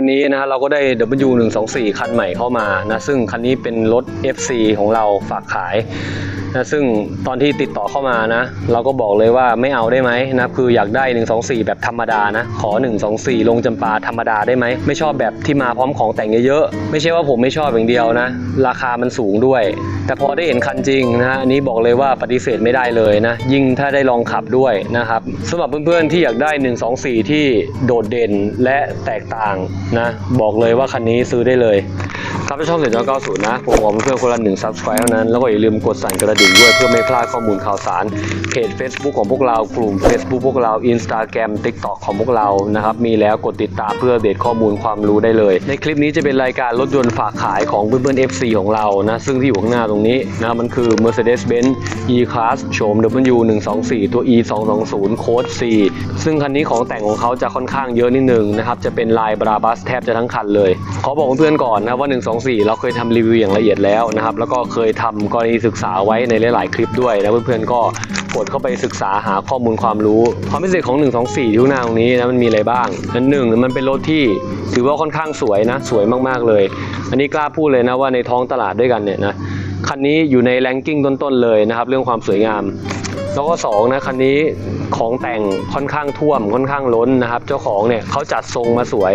วันนี้นะฮะเราก็ได้ W124 คันใหม่เข้ามานะซึ่งคันนี้เป็นรถ FC ของเราฝากขาย นะซึ่งตอนที่ติดต่อเข้ามานะ เราก็บอกเลยว่าไม่เอาได้ไหมนะคืออยากได้ 124 แบบธรรมดานะ ขอ 124 ลงจำปาธรรมดาได้ไหม ไม่ชอบแบบที่มาพร้อมของแต่งเยอะๆ ไม่ใช่ว่าผมไม่ชอบอย่างเดียวนะ ราคามันสูงด้วย แต่พอได้เห็นคันจริงนะฮะอันนี้บอกเลยว่าปฏิเสธไม่ได้เลยนะ ยิ่งถ้าได้ลองขับด้วยนะครับสำหรับเพื่อนๆที่อยากได้ 124 ที่โดดเด่นและแตกต่างนะบอกเลยว่าคันนี้ซื้อได้เลย ครับถ้าชอบเสียงจอ90 นะ ผมขอเพื่อนคนละหนึ่ง subscribe เท่านั้น แล้วก็อย่าลืมกดสั่นกระดิ่งด้วยเพื่อไม่พลาดข้อมูลข่าวสาร เพจ Facebook ของพวกเรา กลุ่ม Facebook พวกเรา Instagram TikTok ของพวกเรา นะครับ มีแล้วกดติดตามเพื่อเดตข้อมูลความรู้ได้เลย ในคลิปนี้จะเป็นรายการรถยนต์ฝากขายของเพื่อนๆ FC ของเรา นะ ซึ่งที่อยู่ข้างหน้าตรงนี้นะ มันคือ Mercedes-Benz E-Class โฉม W124 ตัว E 220 โค้ด C ซึ่งคันนี้ของแต่งของเขาจะค่อนข้างเยอะนิดนึงนะครับ จะเป็นลายบราบัสแทบจะทั้งคันเลย ขอบอกเพื่อนๆก่อนนะว่า24 เราเคยทำรีวิวอย่างละเอียดแล้วนะครับ แล้วก็เคยทำกรณีศึกษาไว้ในหลาย ๆ คลิปด้วยนะเพื่อนๆก็กดเข้าไปศึกษาหาข้อมูลความรู้ ความพิเศษของ 124 ที่หน้าตรงนี้นะมันมีอะไรบ้างอันหนึ่งมันเป็นรถที่ถือว่าค่อนข้างสวยนะ สวยมากๆเลย อันนี้กล้าพูดเลยนะว่าในท้องตลาดด้วยกันเนี่ยนะคันนี้อยู่ในแรงกิ้งต้นๆเลยนะครับ เรื่องความสวยงาม แล้วก็สองนะคันนี้ของแต่งค่อนข้างท่วมค่อนข้างล้นนะครับ เจ้าของเนี่ยเขาจัดทรงมาสวย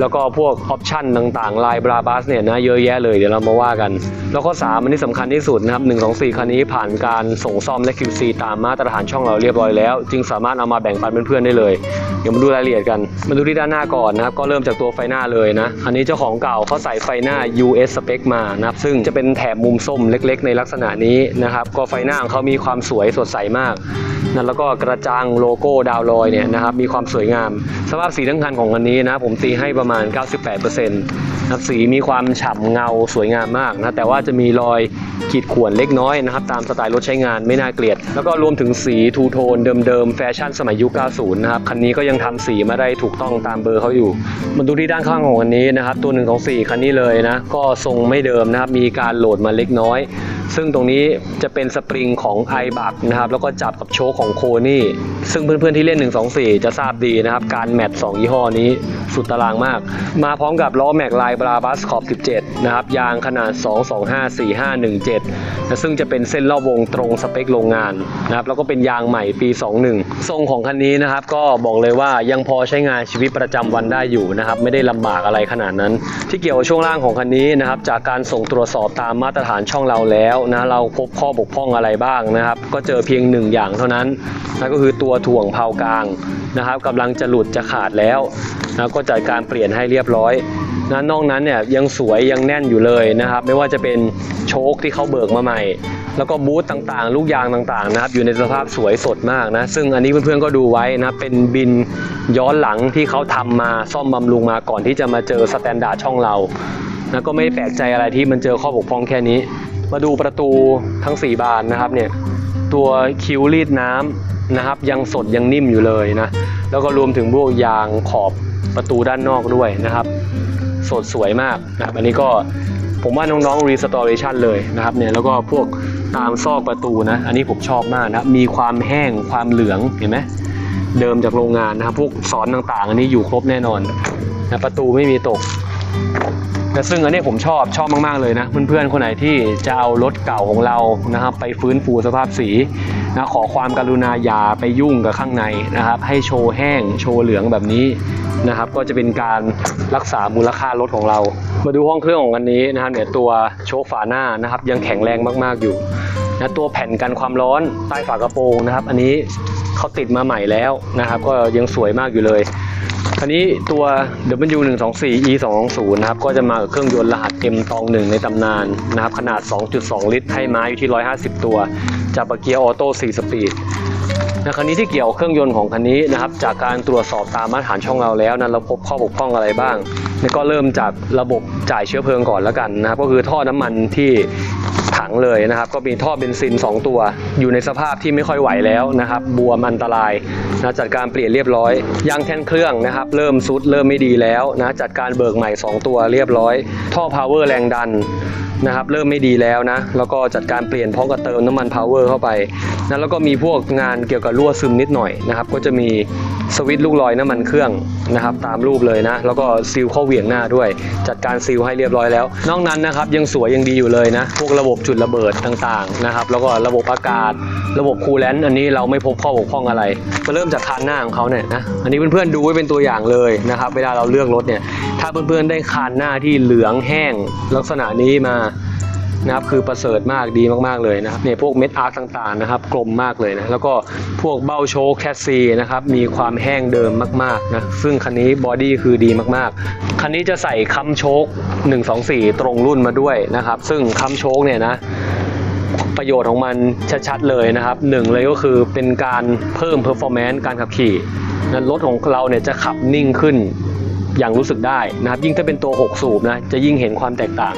แล้วก็พวกออปชั่นต่างๆลายบราบัสเนี่ยนะเยอะแยะเลยเดี๋ยวเรามาว่ากัน แล้วก็สามอันนี้สำคัญที่สุดนะครับ1 2 4 คันนี้ผ่านการส่งซ่อมและ QC ตามมาตรฐานช่องเราเรียบร้อยแล้ว จึงสามารถเอามาแบ่งปันเพื่อนๆได้เลย เดี๋ยวมาดูรายละเอียดกัน มาดูที่ด้านหน้าก่อนนะครับก็เริ่มจากตัวไฟหน้าเลยนะอันนี้เจ้าของเก่าเขาใส่ไฟหน้า US spec มานะครับซึ่งจะเป็นแถบมุมส้มเล็ก ๆ ในลักษณะนี้นะครับก็ไฟหน้าของเขามีความสวยสดใสมากนะแล้วก็กระจังโลโก้ดาวลอยเนี่ยนะครับมีความสวยงามสภาพสีทั้งคันของคันนี้นะผมตีให้ประมาณ 98%นะครับสีมีความฉ่ำเงาสวยงามมากนะแต่ว่าจะมีรอยขีดข่วนเล็กน้อยนะครับ ตามสไตล์รถใช้งานไม่น่าเกลียด แล้วก็รวมถึงสีทูโทนเดิมๆ แฟชั่นสมัยยุค 90 นะครับ คันนี้ก็ยังทำสีมาได้ถูกต้องตามเบอร์เขาอยู่มาดูที่ด้านข้างของคันนี้นะครับ ตัว1ของ4คันนี้เลยนะ ก็ทรงไม่เดิมนะครับ มีการโหลดมาเล็กน้อย ซึ่งตรงนี้จะเป็นสปริงของไอบักนะครับ แล้วก็จับกับโชคของโคนี่ ซึ่งเพื่อนๆที่เล่น 124 จะทราบดีนะครับ การแมท2ยี่ห้อนี้สุดตารางมาก มาพร้อมกับล้อแม็กลายบราบัสขอบ 17 นะครับ ยางขนาด 2254517นะซึ่งจะเป็นเส้นรอบวงตรงสเปคโรงงาน นะครับแล้วก็เป็นยางใหม่ปี 21 ทรงของคันนี้นะครับ ก็บอกเลยว่ายังพอใช้งานชีวิตประจำวันได้อยู่นะครับ ไม่ได้ลำบากอะไรขนาดนั้น ที่เกี่ยวช่วงล่างของคันนี้นะครับ จากการส่งตรวจสอบตามมาตรฐานช่องเราแล้วนะเราพบข้อบกพร่องอะไรบ้างนะครับ ก็เจอเพียงหนึ่งอย่างเท่านั้นนั่นก็คือตัวถ่วงเพากลางนะครับกำลังจะหลุดจะขาดแล้วนะก็จัดการเปลี่ยนให้เรียบร้อยนะนอกนั้นเนี่ยยังสวยยังแน่นอยู่เลยนะครับ ไม่ว่าจะเป็นโชคที่เขาเบิกมาใหม่ แล้วก็บูธต่างๆ ลูกยางต่างๆนะครับอยู่ในสภาพสวยสดมากนะ ซึ่งอันนี้เพื่อนๆก็ดูไว้นะเป็นบินย้อนหลังที่เขาทำมาซ่อมบำรุงมาก่อนที่จะมาเจอสแตนดาร์ดช่องเรานะก็ไม่แปลกใจอะไรที่มันเจอข้อบกพร่องแค่นี้ มาดูประตูทั้ง 4 บานนะครับเนี่ยตัวคิ้วรีดน้ำนะครับยังสดยังนิ่มอยู่เลยนะแล้วก็รวมถึงพวกยางขอบประตูด้านนอกด้วยนะครับ สดสวยมากนะครับอันนี้ก็ ผมว่าน้องๆ restoration เลยนะครับเนี่ยแล้วก็พวกตามซอกประตูนะ อันนี้ผมชอบมากนะมีความแห้งความเหลืองเห็นไหมเดิมจากโรงงานนะครับพวกสอนต่างๆ อันนี้อยู่ครบแน่นอนนะประตูไม่มีตกแต่ซึ่งอันนี้ผมชอบชอบมากๆเลยนะ เพื่อนๆคนไหนที่จะเอารถเก่าของเรานะครับ ไปฟื้นฟูสภาพสี นะขอความกรุณาอย่าไปยุ่งกับข้างในนะครับ ให้โชว์แห้งโชว์เหลืองแบบนี้นะครับ ก็จะเป็นการรักษามูลค่ารถของเรา มาดูห้องเครื่องของอันนี้นะครับเนี่ยตัวโชว์ฝาหน้านะครับ ยังแข็งแรงมากๆอยู่นะตัวแผ่นกันความร้อนใต้ฝากระโปรงนะครับ อันนี้เขาติดมาใหม่แล้วนะครับ ก็ยังสวยมากอยู่เลย อันนี้ตัว W124 E 220 นะครับ ก็จะมากับเครื่องยนต์รหัส M ตองหนึ่งในตำนานนะครับ ขนาด 2.2 ลิตร ให้ม้าอยู่ที่ 150 ตัว จากเกียร์ออโต้ 4 สปีดนะคันนี้ที่เกี่ยวเครื่องยนต์ของคันนี้นะครับ จากการตรวจสอบตามมาตรฐานช่องเราแล้วนะเราพบข้อบกพร่องอะไรบ้าง แล้วก็เริ่มจากระบบจ่ายเชื้อเพลิงก่อนแล้วกันนะครับ ก็คือท่อน้ำมันที่ังเลยนะครับ ก็มีท่อเบนซิน 2 ตัว อยู่ในสภาพที่ไม่ค่อยไหวแล้วนะครับ บวมอันตรายนะจัดการเปลี่ยนเรียบร้อย ยางแท่นเครื่องนะครับ เริ่มซุดเริ่มไม่ดีแล้วนะจัดการเบิกใหม่ 2 ตัวเรียบร้อย ท่อพาวเวอร์แรงดันนะครับเริ่มไม่ดีแล้วนะ แล้วก็จัดการเปลี่ยนพร้อมกับเติมน้ำมันพาวเวอร์เข้าไปนะแล้วก็มีพวกงานเกี่ยวกับรั่วซึมนิดหน่อยนะครับก็จะมีสวิตช์ลูกลอยน้ำมันเครื่องนะครับตามรูปเลยนะ แล้วก็ซีลข้าเหวี่ยงหน้าด้วย จัดการซีลให้เรียบร้อยแล้ว นอกนั้นนะครับยังสวยยังดีอยู่เลยนะ พวกระบบจุดระเบิดต่างๆนะครับแล้วก็ระบบอากาศ ระบบคูลแลนต์อันนี้เราไม่พบข้อบกพร่องอะไรมาเริ่มจากคานหน้าของเขาเนี่ยนะอันนี้เพื่อนๆดูไว้เป็นตัวอย่างเลยนะครับเวลาเราเลือกรถเนี่ยถ้าเพื่อนๆได้คานหน้าที่เหลืองแห้งลักษณะนี้มา นะครับคือประเสริฐมากดีมากๆเลยนะครับเนี่ยพวกเม็ดอาร์คต่างๆนะครับกลมมากเลยนะแล้วก็พวกเบ้าโชคแคสซีนะครับมีความแห้งเดิมมากๆนะซึ่งคันนี้บอดี้คือดีมากๆ คันนี้จะใส่คัมโชค124 ตรงรุ่นมาด้วยนะครับซึ่งคัมโชคเนี่ยนะประโยชน์ของมันชัดๆเลยนะครับหนึ่งเลยก็คือเป็นการเพิ่มเพอร์ฟอร์แมนซ์การขับขี่นะรถของเราเนี่ยจะขับนิ่งขึ้นอย่างรู้สึกได้นะครับยิ่งถ้าเป็นตัว 6 สูบนะจะยิ่งเห็นความแตกต่าง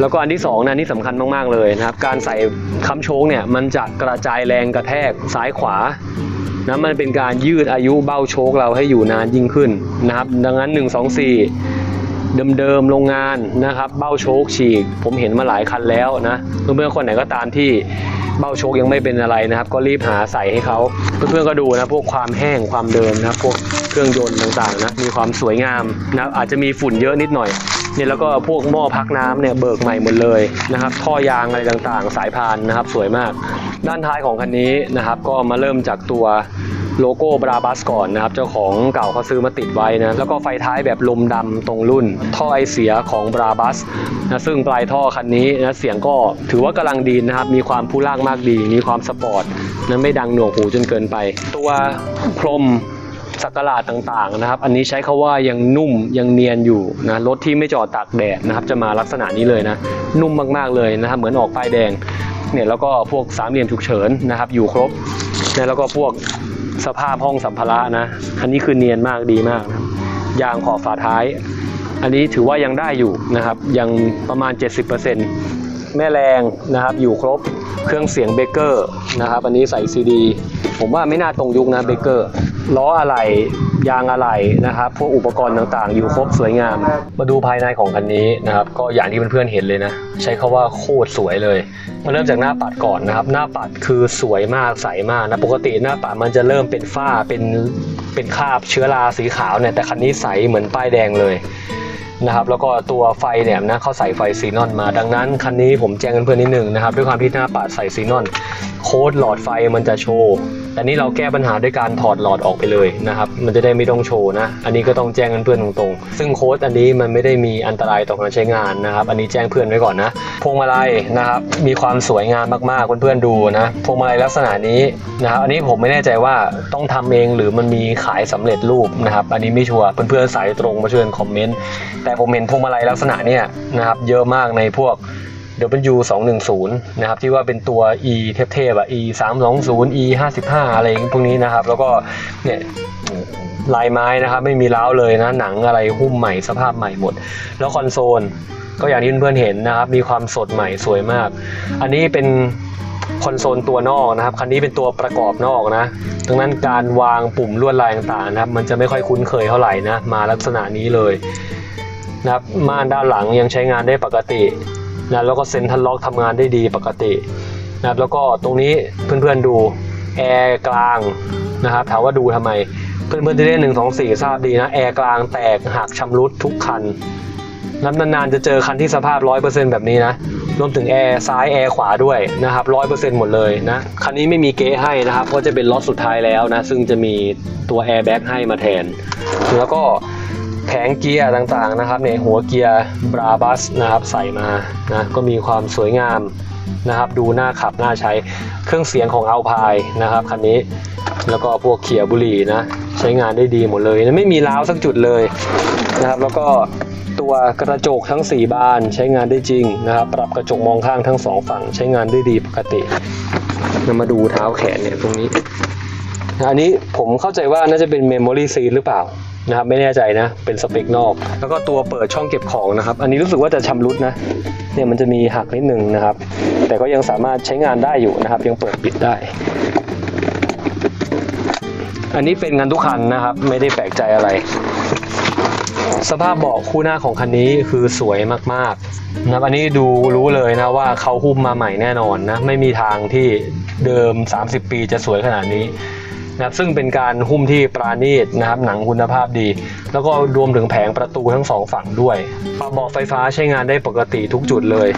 แล้วก็อันที่2นะนี่สำคัญมาก ๆ เลยนะครับ การใส่ค้ำโชคเนี่ยมันจะกระจายแรงกระแทกซ้ายขวานะมันเป็นการยืดอายุเบ้าโชคเราให้อยู่นานยิ่งขึ้นนะครับ ดังนั้น 1 2 4 เดิมๆโรงงานนะครับ เบ้าโชคฉีก ผมเห็นมาหลายคันแล้วนะเพื่อนๆคนไหนก็ตามที่เบ้าโชคยังไม่เป็นอะไรนะครับ ก็รีบหาใส่ให้เขาเพื่อนๆก็ดูนะพวกความแห้งความเดิมนะพวกเครื่องยนต์ต่างๆนะมีความสวยงามนะอาจจะมีฝุ่นเยอะนิดหน่อย เนี่ยแล้วก็พวกหม้อพักน้ำเนี่ยเบิกใหม่หมดเลยนะครับ ท่อยางอะไรต่างๆ สายพานนะครับ สวยมาก ด้านท้ายของคันนี้นะครับ ก็มาเริ่มจากตัวโลโก้บราบัสก่อนนะครับ เจ้าของเก่าเขาซื้อมาติดไว้นะ แล้วก็ไฟท้ายแบบลมดำตรงรุ่น ท่อไอเสียของบราบัสนะซึ่งปลายท่อคันนี้นะเสียงก็ถือว่ากำลังดีนะครับ มีความผู้ล่างมากดี มีความสปอร์ตนะไม่ดังหนวกหูจนเกินไป ตัวพรม สักการะต่างๆนะครับ อันนี้ใช้คาว่ายังนุ่มยังเนียนอยู่นะรถที่ไม่จอดตากแดดนะครับ จะมาลักษณะนี้เลยนะ นุ่มมากๆเลยนะครับ เหมือนออกป้ายแดงเนี่ยแล้วก็พวกสามเหลี่ยมฉุกเฉินนะครับ อยู่ครบนะแล้วก็พวกสภาพห้องสัมภาระนะ อันนี้คือเนียนมากดีมากนะยางขอบฝาท้าย อันนี้ถือว่ายังได้อยู่นะครับ ยังประมาณ 70%แม่แรงนะครับ อยู่ครบ เครื่องเสียงเบเกอร์นะครับอันนี้ใส่ซีดีผมว่าไม่น่าตรงยุคนะเบเกอร์ล้ออะไหล่ยางอะไหล่นะครับพวกอุปกรณ์ต่างๆ อยู่ครบสวยงาม มาดูภายในของคันนี้นะครับก็อย่างที่เพื่อนๆเห็นเลยนะ ใช้คาว่าโคตรสวยเลย มาเริ่มจากหน้าปัดก่อนนะครับ หน้าปัดคือสวยมากใสมากนะปกติหน้าปัดมันจะเริ่มเป็นฝ้าเป็นเป็นคราบเชื้อราสีขาวเนี่ยแต่คันนี้ใสเหมือนป้ายแดงเลย นะครับแล้วก็ตัวไฟเนี่ยนะเขาใส่ไฟซีนอนมาดังนั้นคันนี้ผมแจ้งเพื่อนๆนิดหนึ่งนะครับด้วยความที่หน้าปัดใส่ซีนอนโค้ดหลอดไฟมันจะโชว์แต่นี่เราแก้ปัญหาด้วยการถอดหลอดออกไปเลยนะครับมันจะได้ไม่ต้องโชว์นะ อันนี้ก็ต้องแจ้งเพื่อนตรงๆ ซึ่งโค้ดอันนี้มันไม่ได้มีอันตรายต่อการใช้งานนะครับ อันนี้แจ้งเพื่อนไว้ก่อนนะพวงมาลัยนะครับมีความสวยงามมากๆเพื่อนๆดูนะพวงมาลัยลักษณะนี้นะครับอันนี้ผมไม่แน่ใจว่าต้องทำเองหรือมันมีขายสำเร็จรูปนะครับ อันนี้ไม่ชัวร์เพื่อนๆสายตรงมาช่วยคอมเมนต์แต่ผมเห็นพวงมาลัยลักษณะเนี้ยนะครับเยอะมากในพวก W 2 1 0นะครับที่ว่าเป็นตัว E เทพๆอะ E 3 2 0 E 55อะไรพวกนี้นะครับ แล้วก็เนี่ยลายไม้นะครับไม่มีร้าวเลยนะหนังอะไรหุ้มใหม่สภาพใหม่หมด แล้วคอนโซลก็อย่างที่เพื่อนๆเห็นนะครับ มีความสดใหม่สวยมาก อันนี้เป็นคอนโซลตัวนอกนะครับ คันนี้เป็นตัวประกอบนอกนะดังนั้นการวางปุ่มลวดลายต่างๆนะครับ มันจะไม่ค่อยคุ้นเคยเท่าไหร่นะ มาลักษณะนี้เลยนะครับม่านด้านหลังยังใช้งานได้ปกติ นะแล้วก็เซ็นทรัลล็อกทำงานได้ดีปกตินะครับแล้วก็ตรงนี้เพื่อนๆดูแอร์กลางนะครับถามว่าดูทำไม เพื่อนๆที่เล่นหนึ่งสองสี่ทราบดีนะแอร์กลางแตกหักชำรุดทุกคันนับนานๆจะเจอคันที่สภาพร้อยเปอร์เซ็นต์แบบนี้นะ รวมถึงแอร์ซ้ายแอร์ขวาด้วยนะครับร้อยเปอร์เซ็นต์หมดเลยนะ คันนี้ไม่มีเก๊ให้นะครับ เพราะจะเป็นล็อตสุดท้ายแล้วนะ ซึ่งจะมีตัวแอร์แบ็กให้มาแทน แล้วก็ แผงเกียร์ต่างๆนะครับเนี่ยหัวเกียร์บราบัสนะครับใส่มานะก็มีความสวยงามนะครับดูน่าขับน่าใช้เครื่องเสียงของอัลพายนะครับคันนี้แล้วก็พวกเขียบุหรี่นะใช้งานได้ดีหมดเลยนะไม่มีร้าวสักจุดเลยนะครับแล้วก็ตัวกระจกทั้ง 4 บานใช้งานได้จริงนะครับปรับกระจกมองข้างทั้งสองฝั่งใช้งานได้ดีปกติเรามาดูเท้าแขนเนี่ยตรงนี้ อันนี้ผมเข้าใจว่าน่าจะเป็นเมมโมรี่ซีหรือเปล่า นะครับไม่แน่ใจนะ เป็นสเปคนอก แล้วก็ตัวเปิดช่องเก็บของนะครับ อันนี้รู้สึกว่าจะชำรุดนะเนี่ยมันจะมีหักนิดนึงนะครับ แต่ก็ยังสามารถใช้งานได้อยู่นะครับ ยังเปิดปิดได้ อันนี้เป็นงานทุกคันนะครับ ไม่ได้แปลกใจอะไรสภาพเบาะคู่หน้าของคันนี้คือสวยมากๆนะครับอันนี้ดูรู้เลยนะว่าเขาหุ้มมาใหม่แน่นอนนะ ไม่มีทางที่เดิม 30 ปีจะสวยขนาดนี้ นะครับซึ่งเป็นการหุ้มที่ปราณีตนะครับหนังคุณภาพดี แล้วก็รวมถึงแผงประตูทั้งสองฝั่งด้วยปรับเบาะไฟฟ้าใช้งานได้ปกติทุกจุดเลย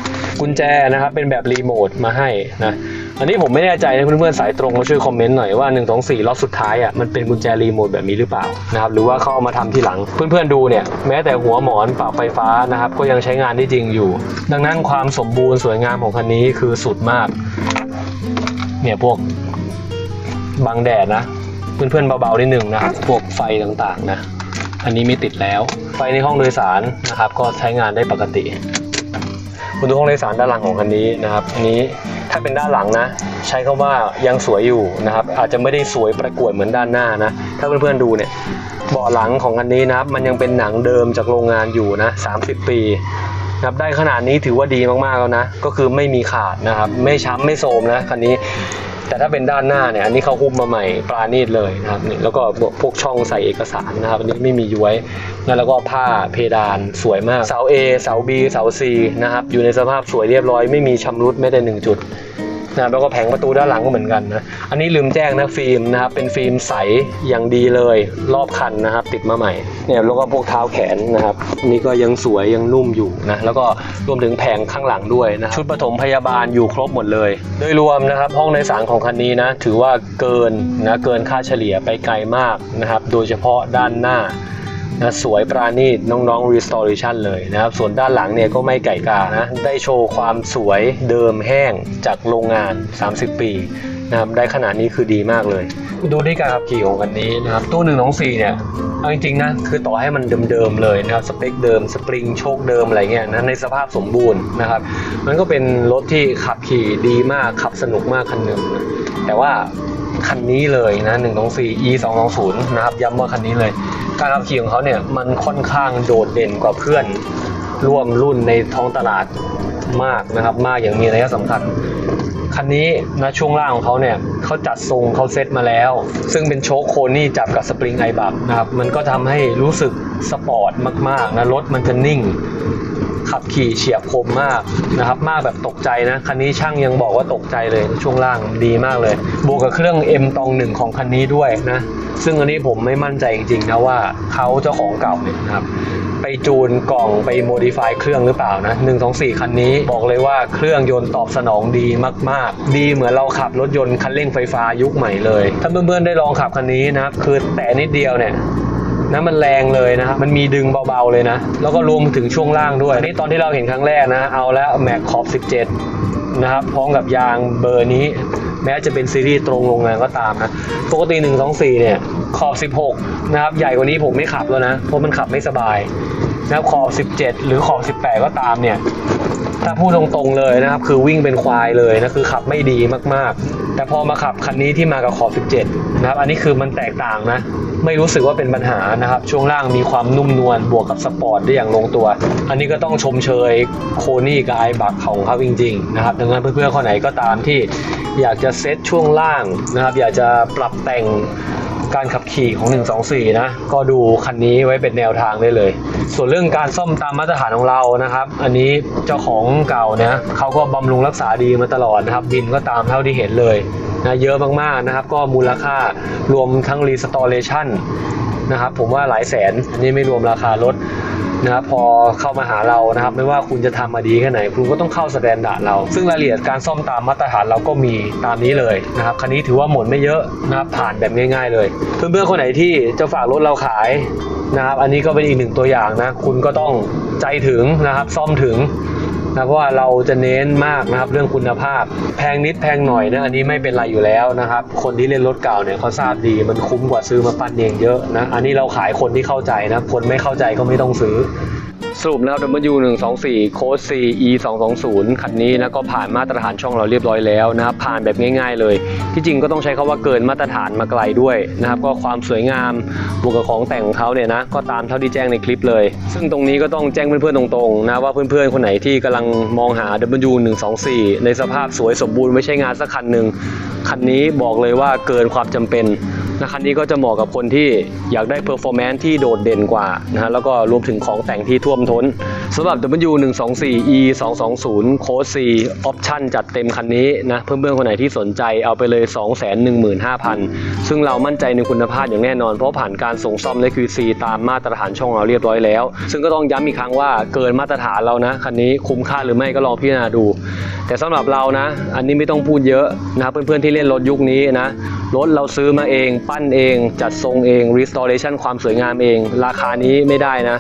กุญแจนะครับเป็นแบบรีโมทมาให้นะอันนี้ผมไม่แน่ใจนะเพื่อนๆสายตรงมาช่วยคอมเมนต์หน่อยว่า1 2 4ล็อตสุดท้ายอะมันเป็นกุญแจรีโมทแบบนี้หรือเปล่านะครับหรือว่าเขาเอามาทำที่หลัง เพื่อนๆดูเนี่ยแม้แต่หัวหมอนปรับไฟฟ้านะครับก็ยังใช้งานได้จริงอยู่ ดังนั้นความสมบูรณ์สวยงามของคันนี้คือสุดมากเนี่ยพวก บังแดดนะเพื่อนๆเบาๆนิดหนึ่งนะครับพวกไฟต่างๆนะ อันนี้ม่ติดแล้ว ไฟในห้องโดยสารนะครับ ก็ใช้งานได้ปกติคุณดูห้องโดยสารด้านหลังของคันนี้นะครับอันนี้ถ้าเป็นด้านหลังนะ ใช้คำว่ายังสวยอยู่นะครับ อาจจะไม่ได้สวยประกวดเหมือนด้านหน้านะ ถ้าเพื่อนๆดูเนี่ยเบาะหลังของคันนี้นะครับ มันยังเป็นหนังเดิมจากโรงงานอยู่นะ 30 ปีนับได้ขนาดนี้ถือว่าดีมากๆแล้วนะ ก็คือไม่มีขาดนะครับ ไม่ช้ำไม่โทรมนะคันนี้ แต่ถ้าเป็นด้านหน้าเนี่ยอันนี้เขาหุ้มมาใหม่ปราณีตเลยนะครับนี่แล้วก็พวกช่องใส่เอกสารนะครับอันนี้ไม่มีย้วยแล้วก็ผ้าเพดานสวยมากเสา A เสา B เสา C นะครับอยู่ในสภาพสวยเรียบร้อยไม่มีชำรุดไม่ได้หนึ่งจุด นะแล้วก็แผงประตูด้านหลังก็เหมือนกันนะอันนี้ลืมแจ้งนะฟิล์มนะครับเป็นฟิล์มใสอย่างดีเลยรอบคันนะครับ ติดมาใหม่เนี่ยแล้วก็พวกเท้าแขนนะครับนี่ก็ยังสวยยังนุ่มอยู่นะแล้วก็รวมถึงแผงข้างหลังด้วยนะชุดปฐมพยาบาลอยู่ครบหมดเลย โดยรวมนะครับห้องในสารของคันนี้นะถือว่าเกินนะเกินค่าเฉลี่ยไปไกลมากนะครับโดยเฉพาะด้านหน้า นะสวยปราณีตน้องๆ restoration เลยนะครับ ส่วนด้านหลังเนี่ยก็ไม่ไก่กานะ ได้โชว์ความสวยเดิมแห้งจากโรงงาน 30 ปีนะครับได้ขนาดนี้คือดีมากเลย ดูที่การขับขี่ของคันนี้นะครับ ตู้หนึ่งของสี่เนี่ยเอาจริงๆนะคือต่อให้มันเดิมๆเลยนะครับสเปคเดิมสปริงโชคเดิมอะไรเงี้ยนะในสภาพสมบูรณ์นะครับมันก็เป็นรถที่ขับขี่ดีมากขับสนุกมากคันหนึ่งนะแต่ว่าคันนี้เลยนะ124 e 2 2 0นะครับย้ำว่าคันนี้เลย การขับขี่ของเขาเนี่ยมันค่อนข้างโดดเด่นกว่าเพื่อนร่วมรุ่นในท้องตลาดมากนะครับ มากอย่างมีนัยสำคัญคันนี้นะช่วงล่างของเขาเนี่ยเขาจัดทรงเขาเซตมาแล้ว ซึ่งเป็นโชคโคนี่จับกับสปริงไอบับนะครับ มันก็ทำให้รู้สึกสปอร์ตมากๆนะรถมันจะนิ่ง ขับขี่เฉียบคมมากนะครับ มากแบบตกใจนะ คันนี้ช่างยังบอกว่าตกใจเลยช่วงล่างดีมากเลย บวกกับเครื่อง M ตองหนึ่งของคันนี้ด้วยนะ ซึ่งอันนี้ผมไม่มั่นใจจริงๆนะว่าเขาเจ้าของเก่าเนี่ยนะครับ ไปจูนกล่องไปโมดิฟายเครื่องหรือเปล่านะ1 2 4คันนี้บอกเลยว่าเครื่องยนต์ตอบสนองดีมาก ๆ ดีเหมือนเราขับรถยนต์คันเร่งไฟฟ้ายุคใหม่เลย ถ้าเพื่อนๆได้ลองขับคันนี้นะครับคือแต่นิดเดียวเนี่ยนะมันแรงเลยนะครับ มันมีดึงเบาๆเลยนะ แล้วก็รวมถึงช่วงล่างด้วย อันนี้ตอนที่เราเห็นครั้งแรกนะ เอาแล้วแม็กขอบ 17 นะครับ พร้อมกับยางเบอร์นี้ แม้จะเป็นซีรีส์ตรงโรงงานก็ตามนะปกติ 124 เนี่ย ขอบ 16 นะครับ ใหญ่กว่านี้ผมไม่ขับแล้วนะ เพราะมันขับไม่สบายนะครับขอบ 17 หรือขอบ 18 ก็ตามเนี่ย ถ้าพูดตรงๆเลยนะครับ คือวิ่งเป็นควายเลยนะคือขับไม่ดีมากๆ แต่พอมาขับคันนี้ที่มากับขอบ 17 นะครับ อันนี้คือมันแตกต่างนะ ไม่รู้สึกว่าเป็นปัญหานะครับ ช่วงล่างมีความนุ่มนวลบวกกับสปอร์ตได้อย่างลงตัว อันนี้ก็ต้องชมเชยโคนี่กับไอบักของเขาจริงๆนะครับดังนั้นเพื่อนๆคนไหนก็ตามที่อยากจะเซตช่วงล่างนะครับ อยากจะปรับแต่ง การขับขี่ของ 124 นะ ก็ดูคันนี้ไว้เป็นแนวทางได้เลย ส่วนเรื่องการซ่อมตามมาตรฐานของเรานะครับ อันนี้เจ้าของเก่าเนี่ยเขาก็บำรุงรักษาดีมาตลอดนะครับ บินก็ตามเท่าที่เห็นเลยนะเยอะมากๆนะครับ ก็มูลค่ารวมทั้งรีสตอเรชั่นนะครับ ผมว่าหลายแสน อันนี้ไม่รวมราคารถ นะครับพอเข้ามาหาเรานะครับ ไม่ว่าคุณจะทำมาดีแค่ไหน คุณก็ต้องเข้าสแตนดาร์ดเรา ซึ่งรายละเอียดการซ่อมตามมาตรฐานเราก็มีตามนี้เลยนะครับคันนี้ถือว่าหมดไม่เยอะนะครับผ่านแบบง่าย ๆ เลย เพื่อนๆคนไหนที่จะฝากรถเราขายนะครับอันนี้ก็เป็นอีกหนึ่งตัวอย่างนะ คุณก็ต้องใจถึงนะครับ ซ่อมถึง นะเพราะว่าเราจะเน้นมากนะครับเรื่องคุณภาพ แพงนิดแพงหน่อยนะอันนี้ไม่เป็นไรอยู่แล้วนะครับ คนที่เล่นรถเก่าเนี่ยเขาทราบดีมันคุ้มกว่าซื้อมาปั้นเองเยอะนะอันนี้เราขายคนที่เข้าใจนะคนไม่เข้าใจก็ไม่ต้องซื้อ สรุปนะครับ W124 โค้ด C E 220คันนี้นะก็ผ่านมาตรฐานช่องเราเรียบร้อยแล้วนะครับผ่านแบบง่าย ๆ เลย ที่จริงก็ต้องใช้คาว่าเกินมาตรฐานมาไกลด้วยนะครับก็ความสวยงามบวกกับของแต่งของเขาเนี่ยนะก็ตามเท่าที่แจ้งในคลิปเลย ซึ่งตรงนี้ก็ต้องแจ้งเพื่อนๆตรงๆนะว่าเพื่อนๆคนไหนที่กำลังมองหา W124 ในสภาพสวยสมบูรณ์ไม่ใช่งานสักคันหนึ่งคันนี้บอกเลยว่าเกินความจำเป็น นะคันนี้ก็จะเหมาะกับคนที่อยากได้เพอร์ฟอร์แมนซ์ที่โดดเด่นกว่านะฮะแล้วก็รวมถึงของแต่งที่ท่วมท้นสำหรับ W124 E 220 Code C Option จัดเต็มคันนี้นะเพื่อนๆคนไหนที่สนใจเอาไปเลย 215,000 ซึ่งเรามั่นใจในคุณภาพอย่างแน่นอน เพราะผ่านการส่งซ่อมและ QC ตามมาตรฐานช่องเราเรียบร้อยแล้ว ซึ่งก็ต้องย้ำอีกครั้งว่าเกินมาตรฐานเรานะคันนี้คุ้มค่าหรือไม่ก็ลองพิจารณาดู แต่สำหรับเรานะ อันนี้ไม่ต้องพูดเยอะนะเพื่อนๆที่เล่นรถยุคนี้นะ รถเราซื้อมาเองปั้นเองจัดทรงเองรีสตอเรชั่นความสวยงามเองราคานี้ไม่ได้นะ